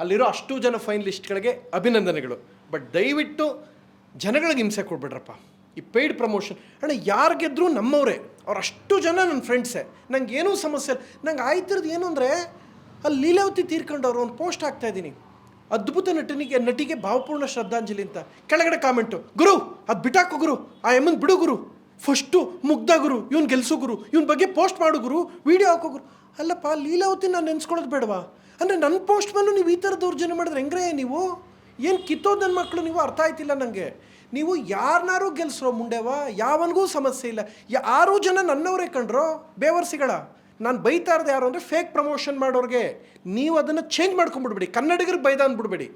ಅಲ್ಲಿರೋ ಅಷ್ಟು ಜನ ಫೈನಲಿಸ್ಟ್ಗಳಿಗೆ ಅಭಿನಂದನೆಗಳು. ಬಟ್ ದಯವಿಟ್ಟು ಜನಗಳಿಗೆ ಹಿಂಸೆ ಕೊಡ್ಬೇಡ್ರಪ್ಪ. ಈ ಪೇಯ್ಡ್ ಪ್ರಮೋಷನ್ ಅಣ್ಣ, ಯಾರು ಗೆದ್ದರೂ ನಮ್ಮವರೇ. ಅವ್ರು ಅಷ್ಟು ಜನ ನನ್ನ ಫ್ರೆಂಡ್ಸೇ ನಂಗೆ ಏನೂ ಸಮಸ್ಯೆ ನಂಗೆ ಆಯ್ತಿರೋದು ಏನು ಅಂದರೆ, ಅಲ್ಲಿ ಲೀಲಾವತಿ ತೀರ್ಕೊಂಡವ್ರು ಒಂದು ಪೋಸ್ಟ್ ಹಾಕ್ತಾ ಇದ್ದೀನಿ. ಅದ್ಭುತ ನಟನಿಗೆ, ನಟಿಗೆ ಭಾವಪೂರ್ಣ ಶ್ರದ್ಧಾಂಜಲಿ ಅಂತ. ಕೆಳಗಡೆ ಕಾಮೆಂಟು. ಗುರು, ಅದು ಬಿಟ್ಟಾಕು ಗುರು. ಆ ಎಮ್ಮನ್ ಬಿಡು ಗುರು. ಫಸ್ಟು ಮುಗ್ಧ ಗುರು. ಇವ್ನು ಗೆಲ್ಸು ಗುರು. ಇವ್ನ ಬಗ್ಗೆ ಪೋಸ್ಟ್ ಮಾಡು ಗುರು. ವಿಡಿಯೋ ಹಾಕೋ ಗುರು. ಅಲ್ಲಪ್ಪ, ಲೀಲಾವತಿ ನಾನು ನೆನ್ಸ್ಕೊಳ್ಳೋದು ಬೇಡವಾ? ಅಂದರೆ ನನ್ನ ಪೋಸ್ಟ್ ಮೇಲೂ ನೀವು ಈ ಥರ ದೌರ್ಜನ್ಯ ಮಾಡಿದ್ರೆ ಹೆಂಗ್ರೆ ನೀವು? ಏನು ಕಿತ್ತೋದು ನನ್ನ ಮಕ್ಕಳು ನೀವು? ಅರ್ಥ ಆಯ್ತಿಲ್ಲ ನನಗೆ ನೀವು ಯಾರನ್ನಾರು ಗೆಲ್ಸ್ರೋ ಮುಂಡೆವಾ? ಯಾವನಿಗೂ ಸಮಸ್ಯೆ ಇಲ್ಲ. ಯಾರೂ ಜನ ನನ್ನವರೇ ಕಂಡ್ರೋ? ಬೇವರ್ಸಿಗಳ? ನಾನು ಬೈತಾ ಇರೋದು ಯಾರು ಅಂದರೆ ಫೇಕ್ ಪ್ರಮೋಷನ್ ಮಾಡೋರಿಗೆ. ನೀವು ಅದನ್ನು ಚೇಂಜ್ ಮಾಡ್ಕೊಂಡ್ಬಿಡ್ಬೇಡಿ ಕನ್ನಡಿಗರು ಬೈದ ಅಂದ್ಬಿಡ್ಬೇಡಿ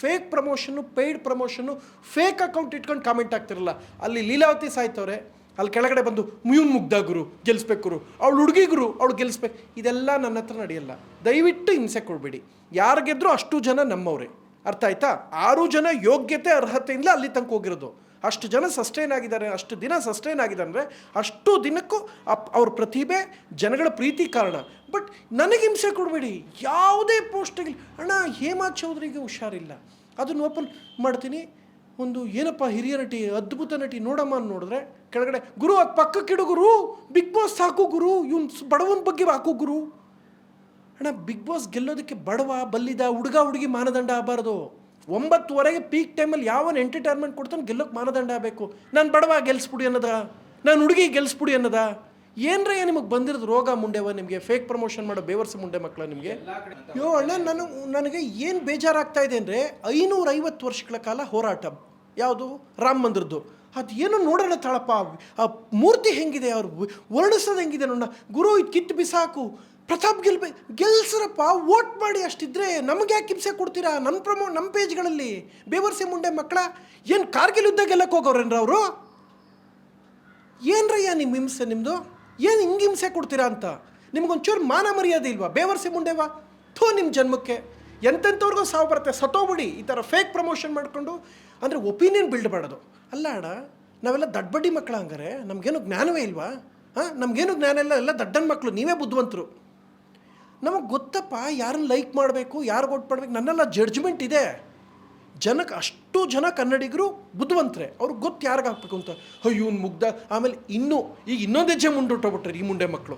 fake promotion paid promotion fake account ಇಟ್ಕೊಂಡು ಕಾಮೆಂಟ್ ಆಗ್ತಿರಲ್ಲ ಅಲ್ಲಿ ಲೀಲಾವತಿ ಸಾಯ್ತವ್ರೆ. ಅಲ್ಲಿ ಕೆಳಗಡೆ ಬಂದು ಮುಯುನ್ ಮುಗ್ಧ ಗುರು ಗೆಲ್ಲಿಸ್ಬೇಕು ಗುರು, ಅವಳು ಹುಡುಗಿ ಗುರು, ಅವಳು ಗೆಲ್ಲಿಸ್ಬೇಕು ಇದೆಲ್ಲ ನನ್ನ ಹತ್ರ ನಡೆಯಲ್ಲ. ದಯವಿಟ್ಟು ಹಿಂಸೆ ಕೊಡಬೇಡಿ. ಯಾರು ಗೆದ್ರೂ ಅಷ್ಟು ಜನ ನಮ್ಮವರೇ. ಅರ್ಥ ಆಯ್ತಾ? ಆರು ಜನ ಯೋಗ್ಯತೆ, ಅರ್ಹತೆಯಿಂದ ಅಲ್ಲಿ ತನಕ ಹೋಗಿರೋದು. ಅಷ್ಟು ಜನ ಸಸ್ಟೈನ್ ಆಗಿದ್ದಾರೆ ಅಷ್ಟು ದಿನ ಸಸ್ಟೈನ್ ಆಗಿದೆ ಅಂದರೆ ಅಷ್ಟು ದಿನಕ್ಕೂ ಅಪ್, ಅವ್ರ ಪ್ರತಿಭೆ, ಜನಗಳ ಪ್ರೀತಿ ಕಾರಣ. ಬಟ್ ನನಗೆ ಹಿಂಸೆ ಕೊಡಬೇಡಿ. ಯಾವುದೇ ಪೋಸ್ಟಿಗೆ, ಅಣ್ಣ ಹೇಮಾ ಚೌಧರಿಗೆ ಹುಷಾರಿಲ್ಲ. ಅದನ್ನು ಓಪನ್ ಮಾಡ್ತೀನಿ. ಒಂದು ಏನಪ್ಪ ಹಿರಿಯ ನಟಿ, ಅದ್ಭುತ ನಟಿ ನೋಡಮ್ಮ ನೋಡಿದ್ರೆ ಕೆಳಗಡೆ, ಗುರು, ಅದು ಪಕ್ಕಕ್ಕಿಡು ಗುರು. ಬಿಗ್ ಬಾಸ್ ಹಾಕು ಗುರು. ಇವನ್ ಬಡವನ ಬಗ್ಗೆ ಹಾಕು ಗುರು. ಅಣ್ಣ, ಬಿಗ್ ಬಾಸ್ ಗೆಲ್ಲೋದಕ್ಕೆ ಬಡವ, ಬಲ್ಲಿದ, ಹುಡುಗ, ಹುಡುಗಿ ಮಾನದಂಡ ಆಗಬಾರ್ದು. ಒಂಬತ್ತುವರೆಗೆ ಪೀಕ್ ಟೈಮಲ್ಲಿ ಯಾವನ್ ಎಂಟರ್ಟೈನ್ಮೆಂಟ್ ಕೊಡ್ತಾನೆ ಗೆಲ್ಲೋಕೆ ಮಾನದಂಡ ಆಗಬೇಕು. ನಾನು ಬಡವ ಗೆಲ್ಸ್ಬಿಡಿ ಅನ್ನೋದ? ನಾನು ಹುಡುಗಿ ಗೆಲ್ಸ್ಬಿಡಿ ಅನ್ನೋದ? ಏನ್ರೇ ನಿಮಗೆ ಬಂದಿರೋದು ರೋಗ ಮುಂಡೆವ, ನಿಮಗೆ ಫೇಕ್ ಪ್ರಮೋಷನ್ ಮಾಡೋ ಬೇವರ್ಸ ಮುಂಡೆ ಮಕ್ಕಳ ನಿಮಗೆ? ಯೋ ಅಣ್ಣ, ನಾನು, ನನಗೆ ಏನು ಬೇಜಾರಾಗ್ತಾ ಇದೆ ಅಂದರೆ ಐನೂರೈವತ್ತು ವರ್ಷಗಳ ಕಾಲ ಹೋರಾಟ. ಯಾವುದು? ರಾಮ ಮಂದಿರದ್ದು. ಅದು ಏನು ನೋಡೋಣ ತಾಳಪ್ಪ, ಆ ಮೂರ್ತಿ ಹೆಂಗಿದೆ, ಅವ್ರು ವರ್ಣಿಸೋದು ಹೆಂಗಿದೆ ನೋಡ ಗುರು, ಇದು ಕಿತ್ತು ಬಿಸಾಕು. ಪ್ರತಾಪ್ ಗೆಲ್ಬೆ ಗೆಲ್ಸರಪ್ಪ, ವೋಟ್ ಮಾಡಿ ಅಷ್ಟಿದ್ರೆ ನಮಗೆ ಯಾಕೆ ಹಿಂಸೆ ಕೊಡ್ತೀರಾ? ನಮ್ಮ ಪ್ರಮೋ ನಮ್ಮ ಪೇಜ್ಗಳಲ್ಲಿ. ಬೇವರ್ಸಿ ಮುಂಡೆ ಮಕ್ಕಳ ಏನು ಕಾರ್ಗಿಲ್ ಯುದ್ಧ ಗೆಲ್ಲಕ್ಕೆ ಹೋಗೋರೇನ್ರ ಅವರು? ಏನ್ರಯ್ಯ ನಿಮ್ಮ ಹಿಂಸೆ ನಿಮ್ಮದು ಏನು ಹಿಂಗೆ ಹಿಂಸೆ ಕೊಡ್ತೀರಾ ಅಂತ? ನಿಮ್ಗೊಂಚೂರು ಮಾನ ಮರ್ಯಾದೆ ಇಲ್ವಾ? ಬೇವರ್ಸಿ ಮುಂಡೆವಾ ಥೂ ನಿಮ್ಮ ಜನ್ಮಕ್ಕೆ. ಎಂತೆಂಥವ್ರಿಗೂ ಸಾವು ಬರುತ್ತೆ. ಸತ್ತೋಗ್ಬಿಡಿ. ಈ ಥರ ಫೇಕ್ ಪ್ರಮೋಷನ್ ಮಾಡಿಕೊಂಡು ಅಂದರೆ ಒಪಿನಿಯನ್ ಬಿಲ್ಡ್ ಮಾಡೋದು. ಅಲ್ಲ ಅಣ್ಣ, ನಾವೆಲ್ಲ ದಡ್ಬಡ್ಡಿ ಮಕ್ಕಳ ಹಂಗಾರೆ. ನಮಗೇನು ಜ್ಞಾನವೇ ಇಲ್ವಾ? ಹಾಂ? ನಮಗೇನು ಜ್ಞಾನ ಇಲ್ಲ. ಎಲ್ಲ ದಡ್ಡನ ಮಕ್ಕಳು ನೀವೇ ಬುದ್ಧಿವಂತರು. ನಮಗೆ ಗೊತ್ತಪ್ಪ ಯಾರನ್ನ ಲೈಕ್ ಮಾಡಬೇಕು ಯಾರು ಓಟ್ ಮಾಡಬೇಕು. ನನ್ನೆಲ್ಲ ಜಡ್ಜ್ಮೆಂಟ್ ಇದೆ. ಜನಕ್ಕೆ ಅಷ್ಟು ಜನ ಕನ್ನಡಿಗರು ಬುದ್ಧಿವಂತರೆ. ಅವ್ರಿಗೆ ಗೊತ್ತು ಯಾರಿಗೆ ಹಾಕ್ಬೇಕು ಅಂತ. ಅಯ್ಯೋ, ಇವ್ನು ಮುಗ್ಧ. ಆಮೇಲೆ ಇನ್ನೂ, ಈಗ ಇನ್ನೊಂದು ಹೆಜ್ಜೆ ಮುಂದೊಟ್ಟೋಗ್ಬಿಟ್ರೆ ಈ ಮುಂಡೆ ಮಕ್ಕಳು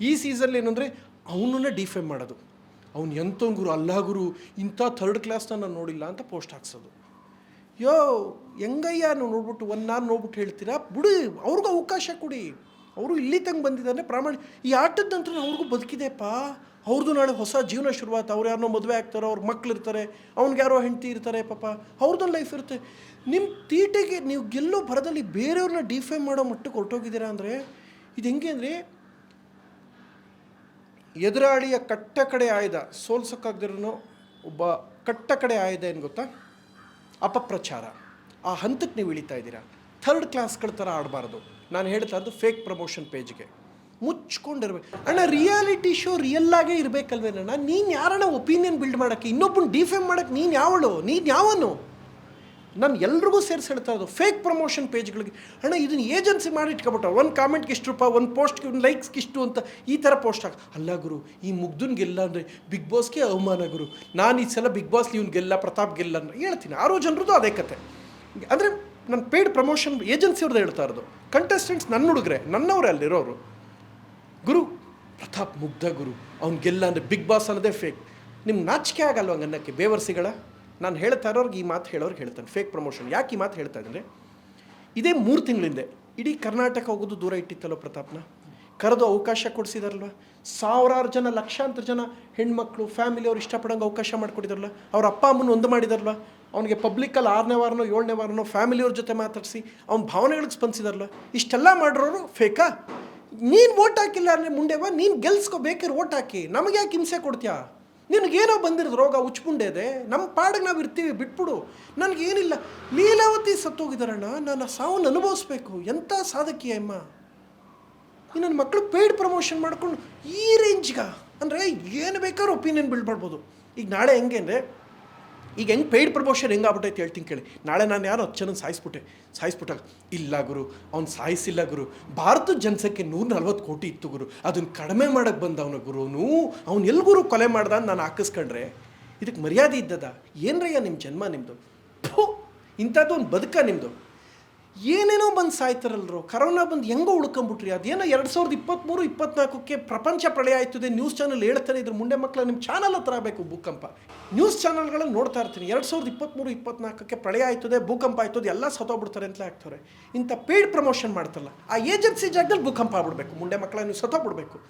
ಈ ಸೀಸನ್ ಏನಂದರೆ ಅವನನ್ನ ಡಿಫೈನ್ ಮಾಡೋದು. ಅವ್ನು ಎಂಥ ಗುರು? ಅಲ್ಲ ಗುರು, ಇಂಥ ಥರ್ಡ್ ಕ್ಲಾಸ್ನ ನಾನು ನೋಡಿಲ್ಲ ಅಂತ ಪೋಸ್ಟ್ ಹಾಕ್ಸೋದು. ಯೋ, ಹೆಂಗಯ್ಯ? ನೋಡ್ಬಿಟ್ಟು, ಒಂದು ನಾನು ನೋಡ್ಬಿಟ್ಟು ಹೇಳ್ತೀರಾ? ಬಿಡಿ, ಅವ್ರಿಗೂ ಅವಕಾಶ ಕೊಡಿ. ಅವರು ಇಲ್ಲಿ ತಂಗೆ ಬಂದಿದ್ದಾರೆ ಪ್ರಾಮಾಣಿಕ ಈ ಆಟದ ನಂತರ ಅವ್ರಿಗೂ ಬದುಕಿದೆಪ್ಪ ಅವ್ರದ್ದು ನಾಳೆ ಹೊಸ ಜೀವನ ಶುರುವಾತ. ಅವ್ರು ಯಾರನ್ನೋ ಮದುವೆ ಆಗ್ತಾರೋ, ಅವ್ರ ಮಕ್ಳು ಇರ್ತಾರೆ ಅವ್ನಿಗೆ ಯಾರೋ ಹೆಂಡತಿ ಇರ್ತಾರೆ, ಪಾಪ. ಅವ್ರದ್ದೊಂದು ಲೈಫ್ ಇರುತ್ತೆ. ನಿಮ್ಮ ತೀಟೆಗೆ ನೀವು ಗೆಲ್ಲೋ ಭರದಲ್ಲಿ ಬೇರೆಯವ್ರನ್ನ ಡಿಫೈ ಮಾಡೋ ಮಟ್ಟಕ್ಕೆ ಹೊರಟೋಗಿದ್ದೀರಾ ಅಂದರೆ, ಇದು ಹೆಂಗೆ ಅಂದರೆ, ಎದುರಾಳಿಯ ಕಟ್ಟ ಕಡೆ ಆಯ್ದ ಸೋಲ್ಸೋಕ್ಕಾಗ್ದಿರೋ ಒಬ್ಬ ಕಟ್ಟ ಕಡೆ ಆಯ್ದ ಏನು ಗೊತ್ತಾ? ಅಪಪ್ರಚಾರ. ಆ ಹಂತಕ್ಕೆ ನೀವು ಇಳಿತಾ ಇದ್ದೀರಾ. ಥರ್ಡ್ ಕ್ಲಾಸ್ಗಳ ಥರ ಆಡಬಾರ್ದು. ನಾನು ಹೇಳ್ತಾ ಇರೋದು ಫೇಕ್ ಪ್ರಮೋಷನ್ ಪೇಜ್ಗೆ ಮುಚ್ಕೊಂಡಿರ್ಬೇಕು. ಅಣ್ಣ ರಿಯಾಲಿಟಿ ಶೋ ರಿಯಲ್ ಆಗೇ ಇರಬೇಕಲ್ವೇನಣ್ಣ ನೀನು ಯಾರಣ್ಣ ಒಪಿನಿಯನ್ ಬಿಲ್ಡ್ ಮಾಡೋಕ್ಕೆ? ಇನ್ನೊಬ್ಬನ ಡಿಫೇಮ್ ಮಾಡೋಕ್ಕೆ ನೀನು ಯಾವಳು? ನೀನು ಯಾವನು? ನಾನು ಎಲ್ರಿಗೂ ಸೇರಿಸಿ ಹೇಳ್ತಾ ಫೇಕ್ ಪ್ರಮೋಷನ್ ಪೇಜ್ಗಳಿಗೆ ಅಣ್ಣ, ಇದನ್ನು ಏಜೆನ್ಸಿ ಮಾಡಿ ಇಟ್ಕೊಬಿಟ್ಟ ಒಂದು ಕಾಮೆಂಟ್ಗೆ ಇಷ್ಟು ರೂಪಾಯಿ, ಒಂದು ಪೋಸ್ಟ್ಗೆ ಒಂದು ಲೈಕ್ಸ್ಗೆ ಇಷ್ಟು ಅಂತ ಈ ಥರ ಪೋಸ್ಟ್ ಹಾಕಿ ಅಲ್ಲ ಗುರು, ಈ ಮುಗ್ದನ್ ಗೆಲ್ಲ ಅಂದರೆ ಬಿಗ್ ಬಾಸ್ಗೆ ಅವಮಾನ ಗುರು. ನಾನು ಈ ಸಲ ಬಿಗ್ ಬಾಸ್ಲಿ ಇವ್ನು ಗೆಲ್ಲ, ಪ್ರತಾಪ್ ಗೆಲ್ಲ ಅಂದ್ರೆ ಹೇಳ್ತೀನಿ. ಆರೋ ಜನರದ್ದು ಅದೇ ಕತೆ. ಅಂದರೆ ನನ್ನ ಪೇಯ್ಡ್ ಪ್ರಮೋಷನ್ ಏಜೆನ್ಸಿಯವ್ರದ್ದು ಹೇಳ್ತಾ ಇರೋದು. ಕಂಟೆಸ್ಟೆಂಟ್ಸ್ ನನ್ನ ಹುಡುಗ್ರೆ, ನನ್ನವರೇ ಅಲ್ಲಿರೋರು. ಗುರು, ಪ್ರತಾಪ್ ಮುಗ್ಧ ಗುರು, ಅವ್ನು ಗೆಲ್ಲ ಅಂದರೆ ಬಿಗ್ ಬಾಸ್ ಅನ್ನೋದೇ ಫೇಕ್ ನಿಮ್ಮ ನಾಚಿಕೆ ಆಗಲ್ವ ಹಂಗನ್ನಕ್ಕೆ ಬೇವರ್ಸಿಗಳ? ನಾನು ಹೇಳ್ತಾ ಇರೋರ್ಗೆ ಈ ಮಾತು ಹೇಳೋರ್ಗೆ ಹೇಳ್ತಾನೆ ಫೇಕ್ ಪ್ರಮೋಷನ್ ಯಾಕೆ ಈ ಮಾತು ಹೇಳ್ತಾ ಇದ್ದಾರೆ ಇದೇ ಮೂರು ತಿಂಗಳಿಂದೆ ಇಡೀ ಕರ್ನಾಟಕ ಹೋಗೋದು ದೂರ ಇಟ್ಟಿತ್ತಲ್ಲೋ ಪ್ರತಾಪ್ನ? ಕರೆದು ಅವಕಾಶ ಕೊಡಿಸಿದಾರಲ್ವ? ಸಾವಿರಾರು ಜನ, ಲಕ್ಷಾಂತರ ಜನ ಹೆಣ್ಮಕ್ಳು ಫ್ಯಾಮಿಲಿ ಅವ್ರು ಇಷ್ಟಪಡೋಂಗೆ ಅವಕಾಶ ಮಾಡಿಕೊಟ್ಟಿದಾರಲ್ಲ? ಅವ್ರ ಅಪ್ಪ ಅಮ್ಮನ ಒಂದು ಮಾಡಿದಾರಲ್ವ ಅವನಿಗೆ ಪಬ್ಲಿಕ್ಕಲ್ಲಿ ಆರನೇ ವಾರನೋ ಏಳನೇ ವಾರನೋ ಫ್ಯಾಮಿಲಿಯವ್ರ ಜೊತೆ ಮಾತಾಡಿಸಿ, ಅವ್ನ ಭಾವನೆಗಳಿಗೆ ಸ್ಪಂದಿಸಿದಾರಲ್ಲ, ಇಷ್ಟೆಲ್ಲ ಮಾಡಿರೋರು ಫೇಕಾ ನೀನು ಓಟ್ ಹಾಕಿಲ್ಲ ಅಂದರೆ ಮುಂಡೆವಾ ನೀನು ಗೆಲ್ಸ್ಕೊ ಬೇಕಿರೋ ಓಟ್ ಹಾಕಿ. ನಮಗೆ ಯಾಕೆ ಹಿಂಸೆ ಕೊಡ್ತೀಯಾ? ನಿನಗೇನೋ ಬಂದಿರೋದು, ರೋಗ ಉಚ್ಪುಂಡೆ ಇದೆ. ನಮ್ಮ ಪಾಡಿಗೆ ನಾವು ಇರ್ತೀವಿ, ಬಿಟ್ಬಿಡು. ನನಗೇನಿಲ್ಲ ಲೀಲಾವತಿ ಸತ್ತೋಗಿದಾರಣ್ಣ ನಾನು ಸಾವನ್ನು ಅನುಭವಿಸ್ಬೇಕು. ಎಂಥ ಸಾಧಕೀಯ ಅಮ್ಮ? ಈ ನನ್ನ ಮಕ್ಕಳು ಪೇಯ್ಡ್ ಪ್ರಮೋಷನ್ ಮಾಡ್ಕೊಂಡು ಈ ರೇಂಜ್ಗ ಅಂದರೆ ಏನು ಬೇಕಾದ್ರೂ ಒಪಿನಿಯನ್ ಬಿಲ್ಡ್ ಮಾಡ್ಬೋದು. ಈಗ ನಾಳೆ ಹೆಂಗೆ ಅಂದರೆ ಈಗ ಹೆಂಗೆ ಪೇಯ್ಡ್ ಪ್ರಮೋಷನ್ ಹೆಂಗೆ ಆಗ್ಬಿಟ್ಟೈತೆ ಹೇಳ್ತೀನಿ ಕೇಳಿ. ನಾಳೆ ನಾನು ಯಾರು ಹತ್ತು ಸಾಯಿಸ್ಬಿಟ್ಟೆ. ಸಾಯಿಸ್ಬಿಟ್ಟಾಗ, ಇಲ್ಲ ಗುರು, ಅವ್ನು ಸಾಯಿಸಿಲ್ಲ ಗುರು. ಭಾರತದ ಜನಸಂಖ್ಯೆ ನೂರ ನಲ್ವತ್ತು ಕೋಟಿ ಇತ್ತು ಗುರು. ಅದನ್ನು ಕಡಿಮೆ ಮಾಡೋಕ್ಕೆ ಬಂದವನ ಗುರು. ಅವನು ಎಲ್ಲಿ ಕೊಲೆ ಮಾಡ್ದ ಅಂತ ನಾನು ಹಾಕಿಸ್ಕೊಂಡ್ರೆ? ಇದಕ್ಕೆ ಮರ್ಯಾದೆ ಇದ್ದದ? ಏನ್ರಯ್ಯ ನಿಮ್ಮ ಜನ್ಮ ನಿಮ್ಮದು ಇಂಥದ್ದು ಒಂದು ಬದುಕ ನಿಮ್ಮದು ಏನೇನೋ ಬಂದು ಸಾಯ್ತಾರಲ್ರು? ಕರೋನಾ ಬಂದು ಹೆಂಗೋ ಉಳ್ಕೊಂಬಿಟ್ರಿ? ಅದೇನೋ ಎರಡು ಸಾವಿರದ ಇಪ್ಪತ್ತ್ಮೂರು ಇಪ್ಪತ್ನಾಲ್ಕಕ್ಕೆ ಪ್ರಪಂಚ ಪ್ರಳಯ ಆಯ್ತದೆ. ನ್ಯೂಸ್ ಚಾನಲ್ ಹೇಳ್ತಾನೆ ಇದ್ರ. ಮುಂಡೆ ಮಕ್ಕಳು ನಿಮ್ಮ ಚಾನಲ್ ಹತ್ರ ಆಗಬೇಕು ಭೂಕಂಪ. ನ್ಯೂಸ್ ಚಾನಲ್ಗಳಲ್ಲಿ ನೋಡ್ತಾ ಇರ್ತೀನಿ. ಎರಡು ಸಾವಿರದ ಇಪ್ಪತ್ತ್ಮೂರು ಇಪ್ಪತ್ನಾಲ್ಕಕ್ಕೆ ಪ್ರಳಯ ಆಯ್ತದೆ, ಭೂಕಂಪ ಆಯ್ತದೆ, ಎಲ್ಲ ಸತೋಗ್ಬಿಡ್ತಾರೆ ಅಂತಲೇ ಆಗ್ತಾರೆ. ಇಂಥ ಪೇಯ್ಡ್ ಪ್ರಮೋಷನ್ ಮಾಡ್ತಾರಲ್ಲ, ಆ ಏಜೆನ್ಸಿ ಜಾಗದಲ್ಲಿ ಭೂಕಂಪ ಆಗ್ಬಿಡ್ಬೇಕು. ಮುಂಡೆ ಮಕ್ಕಳನ್ನು ನೀವು ಸತ್ತೋಗ್ಬಿಡ್ಬೇಕು.